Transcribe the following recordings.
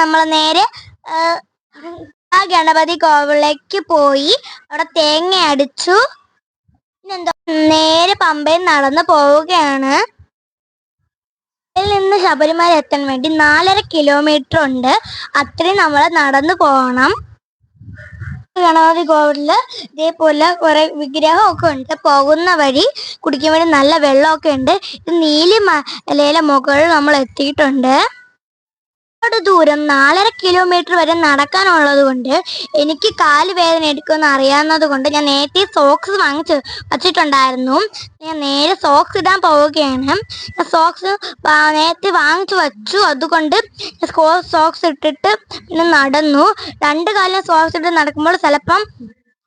നമ്മൾ നേരെ ആ, ഗണപതി കോവിലേക്ക് പോയി. അവിടെ തേങ്ങ അടിച്ചു. പിന്നെന്തോ നേരെ പമ്പയിൽ നടന്ന് പോവുകയാണ്. നിന്ന് ശബരിമല എത്താൻ വേണ്ടി നാലര കിലോമീറ്റർ ഉണ്ട്. അത്രയും നമ്മൾ നടന്നു പോകണം ഗണപതി കോവിലിൽ ഇതേപോലെ കുറെ വിഗ്രഹമൊക്കെ ഉണ്ട്. പോകുന്ന വഴി കുടിക്കാൻ വേണ്ടി നല്ല വെള്ളമൊക്കെ ഉണ്ട്. ഇത് നീലി മലയിലെ മുകളിൽ നമ്മൾ എത്തിയിട്ടുണ്ട്. ഒരുപാട് ദൂരം നാലര കിലോമീറ്റർ വരെ നടക്കാനുള്ളത് കൊണ്ട് എനിക്ക് കാൽ വേദന എടുക്കുമെന്ന് അറിയാവുന്നത് കൊണ്ട് ഞാൻ നേരത്തെ സോക്സ് വാങ്ങിച്ച് വച്ചിട്ടുണ്ടായിരുന്നു. ഞാൻ നേരെ സോക്സ് ഇടാൻ പോവുകയാണ്. ഞാൻ സോക്സ് നേരത്തെ വാങ്ങിച്ചു വച്ചു. അതുകൊണ്ട് സോക്സ് ഇട്ടിട്ട് പിന്നെ നടന്നു. രണ്ട് കാലം സോക്സ് ഇട്ട് നടക്കുമ്പോൾ ചിലപ്പം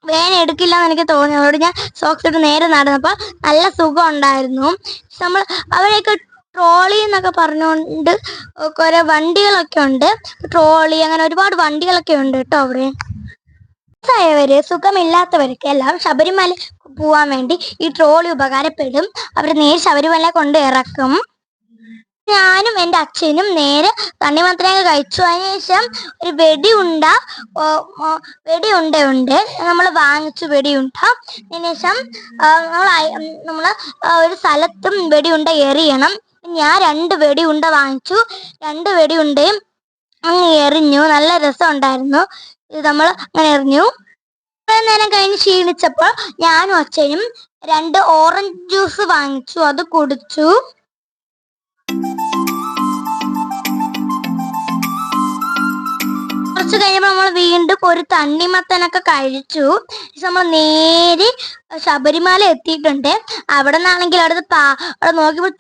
വേദന എടുക്കില്ല എന്ന് എനിക്ക് തോന്നി. അതുകൊണ്ട് ഞാൻ സോക്സ് ഇട്ട് നേരെ നടന്നപ്പോൾ നല്ല സുഖം ഉണ്ടായിരുന്നു. നമ്മൾ അവരെയൊക്കെ ട്രോളി എന്നൊക്കെ പറഞ്ഞുകൊണ്ട് കുറെ വണ്ടികളൊക്കെ ഉണ്ട്. ട്രോളി അങ്ങനെ ഒരുപാട് വണ്ടികളൊക്കെ ഉണ്ട് കേട്ടോ അവിടെ. വയസ്സായവര് സുഖമില്ലാത്തവർക്ക് എല്ലാം ശബരിമല പോവാൻ വേണ്ടി ഈ ട്രോളി ഉപകാരപ്പെടും. അവർ നേരെ ശബരിമല കൊണ്ട് ഇറക്കും. ഞാനും എന്റെ അച്ഛനും നേരെ തണ്ണിമത്തനൊക്കെ കഴിച്ചു. അതിനുശേഷം ഒരു വെടിയുണ്ട വെടിയുണ്ട ഉണ്ട്. നമ്മൾ വാങ്ങിച്ചു വെടിയുണ്ട. അതിനുശേഷം നമ്മൾ നമ്മൾ ഒരു സ്ഥലത്തും വെടിയുണ്ട എറിയണം. ഞാൻ രണ്ട് വെടി ഉണ്ട വാങ്ങിച്ചു. രണ്ട് വെടി ഉണ്ടയും അങ്ങ് എറിഞ്ഞു. നല്ല രസം ഉണ്ടായിരുന്നു ഇത് നമ്മൾ അങ്ങനെ എറിഞ്ഞു. നേരം കഴിഞ്ഞ് ക്ഷീണിച്ചപ്പോൾ ഞാനും അച്ഛനും രണ്ട് ഓറഞ്ച് ജ്യൂസ് വാങ്ങിച്ചു. അത് കുടിച്ചു. കുറച്ച് കഴിഞ്ഞപ്പോൾ നമ്മൾ വീണ്ടും ഒരു തണ്ണിമത്തനൊക്കെ കഴിച്ചു. നമ്മൾ നേരെ ശബരിമല എത്തിയിട്ടുണ്ട്. അവിടെ നിന്നാണെങ്കിൽ അവിടെ പാ അവിടെ നോക്കിയപ്പോൾ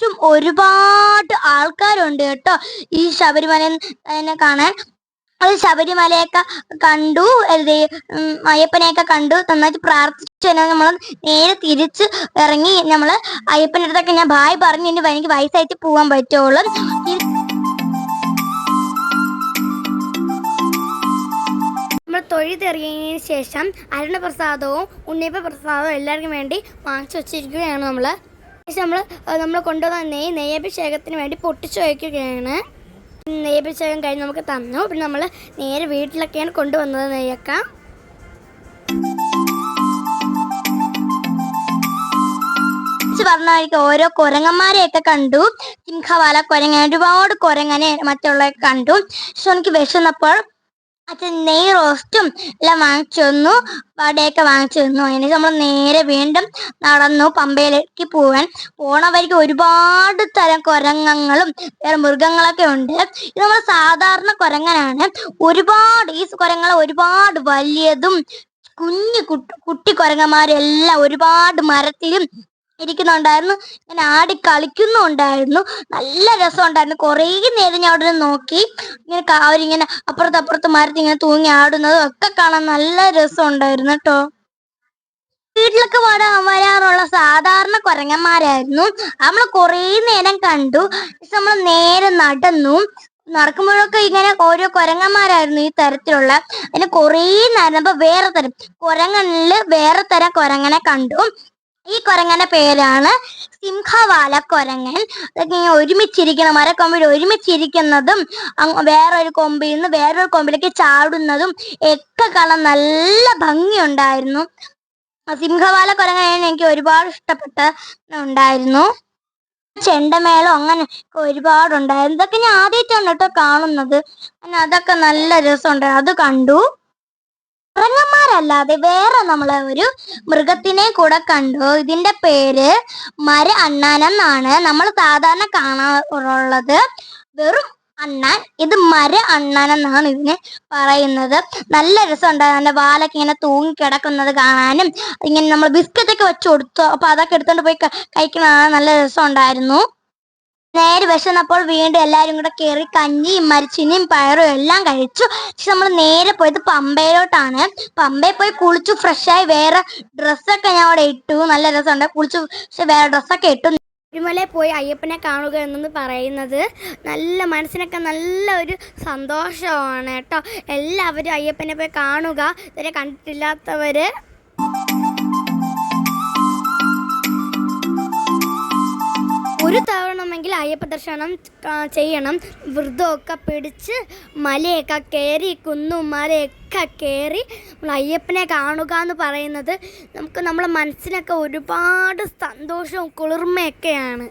ചുറ്റും ഒരുപാട് ആൾക്കാരുണ്ട് കേട്ടോ. ഈ ശബരിമല എന്നെ കാണാൻ. അത് ശബരിമലയൊക്കെ കണ്ടു അയ്യപ്പനെയൊക്കെ കണ്ടു. നന്നായിട്ട് പ്രാർത്ഥിച്ചു. നമ്മൾ നേരെ തിരിച്ച് ഇറങ്ങി നമ്മൾ അയ്യപ്പന്റെ അടുത്തൊക്കെ ഞാൻ ബായ് പറഞ്ഞു. ഇനി എനിക്ക് വയസ്സായിട്ട് പോകാൻ പറ്റുള്ളൂ. നമ്മൾ തൊഴുതെറിയതിന് ശേഷം അരുണപ്രസാദവും ഉണ്ണിയപ്പ പ്രസാദവും എല്ലാവർക്കും വേണ്ടി വാങ്ങിച്ചു വച്ചിരിക്കുകയാണ് നമ്മൾ നമ്മൾ നമ്മൾ കൊണ്ടുവന്ന നെയ്യ് നെയ്യഭിഷേകത്തിന് വേണ്ടി പൊട്ടിച്ചു വയ്ക്കുകയാണ്. നെയ്യഭിഷേകം കഴിഞ്ഞ് നമുക്ക് തന്നു. പിന്നെ നമ്മൾ നേരെ വീട്ടിലൊക്കെയാണ് കൊണ്ടുവന്നത് നെയ്യൊക്കെ. പറഞ്ഞായിരിക്കും പറഞ്ഞ ഓരോ കുരങ്ങന്മാരെയൊക്കെ കണ്ടു. സിംഹവാല കുരങ്ങൻ ഒരുപാട് കുരങ്ങനെ മറ്റുള്ളവരൊക്കെ കണ്ടു. പക്ഷെ എനിക്ക് വിശന്നപ്പോൾ അച്ഛൻ നെയ് റോസ്റ്റും എല്ലാം വാങ്ങിച്ചു തന്നു. വടയൊക്കെ വാങ്ങിച്ചു തന്നു. അതിന് നമ്മൾ നേരെ വീണ്ടും നടന്നു പമ്പയിലേക്ക് പോവാൻ. പോണ ഒരുപാട് തരം കുരങ്ങങ്ങളും വേറെ മൃഗങ്ങളൊക്കെ ഉണ്ട്. ഇത് നമ്മൾ സാധാരണ കുരങ്ങനാണ്. ഒരുപാട് ഈ കുരങ്ങൾ ഒരുപാട് വലിയതും കുഞ്ഞു കുട്ടി കുരങ്ങന്മാരെല്ലാം ഒരുപാട് മരത്തിലും ഇരിക്കുന്നുണ്ടായിരുന്നു ഇങ്ങനെ ആടി കളിക്കുന്നുണ്ടായിരുന്നു. നല്ല രസമുണ്ടായിരുന്നു. കുറേ നേരം ഞാൻ അവിടെ നോക്കി. ഇങ്ങനെ അവരിങ്ങനെ അപ്പുറത്ത് അപ്പുറത്ത് മരത്തിൽ ഇങ്ങനെ തൂങ്ങി ആടുന്നതും ഒക്കെ കാണാൻ നല്ല രസമുണ്ടായിരുന്നു കേട്ടോ. വീട്ടിലൊക്കെ വരാ വരാറുള്ള സാധാരണ കുരങ്ങന്മാരായിരുന്നു. നമ്മൾ കുറേ നേരം കണ്ടു. നമ്മൾ നേരെ നടന്നു. നടക്കുമ്പോഴൊക്കെ ഇങ്ങനെ ഓരോ കുരങ്ങന്മാരായിരുന്നു ഈ തരത്തിലുള്ള. അതിന് കുറേ നടന്നപ്പോൾ വേറെ തരം. കുരങ്ങനിൽ വേറെ തരം കുരങ്ങനെ കണ്ടു. ഈ കുരങ്ങന്റെ പേരാണ് സിംഹവാല കുരങ്ങൻ. അതൊക്കെ ഇങ്ങനെ ഒരുമിച്ചിരിക്കുന്ന മരക്കൊമ്പിൽ ഒരുമിച്ചിരിക്കുന്നതും വേറൊരു കൊമ്പിൽ നിന്ന് വേറൊരു കൊമ്പിലേക്ക് ചാടുന്നതും ഒക്കെ കാണാൻ നല്ല ഭംഗിയുണ്ടായിരുന്നു. സിംഹവാല കുരങ്ങനാണ് എനിക്ക് ഒരുപാട് ഇഷ്ടപ്പെട്ട ഉണ്ടായിരുന്നു. ചെണ്ടമേളം അങ്ങനെ ഒരുപാടുണ്ടായിരുന്നു. ഇതൊക്കെ ഞാൻ ആദ്യമായിട്ടാണ് കേട്ടോ കാണുന്നത്. അതൊക്കെ നല്ല രസമുണ്ടായിരുന്നു അത് കണ്ടു. കുരങ്ങന്മാരല്ലാതെ വേറെ നമ്മളെ ഒരു മൃഗത്തിനെ കൂടെ കണ്ടു. ഇതിന്റെ പേര് മര അണ്ണാൻ എന്നാണ്. നമ്മൾ സാധാരണ കാണാറുള്ളത് വെറും അണ്ണാൻ. ഇത് മര അണ്ണാൻ എന്നാണ് ഇതിനെ പറയുന്നത്. നല്ല രസമുണ്ടായിരുന്നു അതിന്റെ വാലൊക്കെ ഇങ്ങനെ തൂങ്ങി കിടക്കുന്നത് കാണാനും. ഇങ്ങനെ നമ്മൾ ബിസ്ക്കറ്റ് ഒക്കെ വെച്ച് കൊടുത്തു. അപ്പൊ അതൊക്കെ എടുത്തോണ്ട് പോയി കഴിക്കുന്നതാണ് നല്ല നല്ല രസമുണ്ടായിരുന്നു. നേരെ വിശന്നപ്പോൾ വീണ്ടും എല്ലാരും കൂടെ കയറി കഞ്ഞിയും മരിച്ചിനിയും പയറും എല്ലാം കഴിച്ചു. പക്ഷെ നമ്മൾ നേരെ പോയത് പമ്പയിലോട്ടാണ്. പമ്പയിൽ പോയി കുളിച്ചു ഫ്രഷായി വേറെ ഡ്രസ്സൊക്കെ ഞാൻ അവിടെ ഇട്ടു. നല്ല രസമുണ്ട്. കുളിച്ചു പക്ഷെ വേറെ ഡ്രസ്സൊക്കെ ഇട്ടു. തിരുമലയിൽ പോയി അയ്യപ്പനെ കാണുക എന്നത് പറയുന്നത് നല്ല മനസ്സിനൊക്കെ നല്ല ഒരു സന്തോഷമാണ് കേട്ടോ. എല്ലാവരും അയ്യപ്പനെ പോയി കാണുക. ഇതുവരെ കണ്ടിട്ടില്ലാത്തവര് ഒരു തവണമെങ്കിൽ അയ്യപ്പ ദർശനം ചെയ്യണം. വ്രതമൊക്കെ പിടിച്ച് മലയൊക്കെ കയറി കുന്നും മലയൊക്കെ കയറി നമ്മൾ അയ്യപ്പനെ കാണുക എന്ന് പറയുന്നത് നമുക്ക് നമ്മളെ മനസ്സിനൊക്കെ ഒരുപാട് സന്തോഷവും കുളിർമയൊക്കെയാണ്.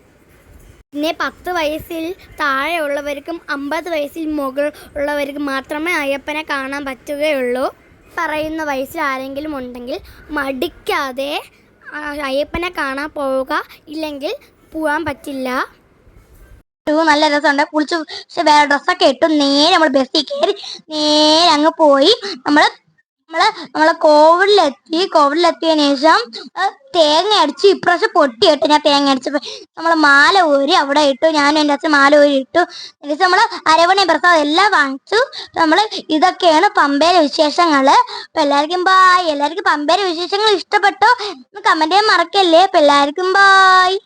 പിന്നെ പത്ത് വയസ്സിൽ താഴെയുള്ളവർക്കും അമ്പത് വയസ്സിൽ മുകൾ ഉള്ളവർക്ക് മാത്രമേ അയ്യപ്പനെ കാണാൻ പറ്റുകയുള്ളൂ. പറയുന്ന വയസ്സിൽ ആരെങ്കിലും ഉണ്ടെങ്കിൽ മടിക്കാതെ അയ്യപ്പനെ കാണാൻ പോവുക. ഇല്ലെങ്കിൽ പോകാൻ പറ്റില്ല. നല്ല രസമുണ്ട്. കുളിച്ച് പക്ഷെ വേറെ ഡ്രസ്സൊക്കെ ഇട്ടു. നേരെ നമ്മൾ ബസ്സിൽ കയറി നേരെ അങ്ങ് പോയി. നമ്മൾ നമ്മൾ നമ്മളെ കോവിഡിലെത്തി. കോവിഡിലെത്തിയതിനു ശേഷം തേങ്ങ അടിച്ച് ഇപ്രാവശ്യം പൊട്ടിയിട്ട് ഞാൻ തേങ്ങ അടിച്ചപ്പോ നമ്മൾ മാല ഊരി അവിടെ ഇട്ടു. ഞാനും എന്റെ അച്ഛൻ മാല ഊരി ഇട്ടു. എന്നിട്ട് നമ്മൾ അരവണി പ്രസാദം എല്ലാം വാങ്ങിച്ചു. നമ്മൾ ഇതൊക്കെയാണ് പമ്പയിലെ വിശേഷങ്ങൾ. അപ്പൊ എല്ലാവർക്കും ബായ് എല്ലാവർക്കും പമ്പയിലെ വിശേഷങ്ങൾ ഇഷ്ടപ്പെട്ടോ കമന്റ് ചെയ്യാൻ മറക്കല്ലേ. അപ്പൊ എല്ലാവർക്കും ബായ്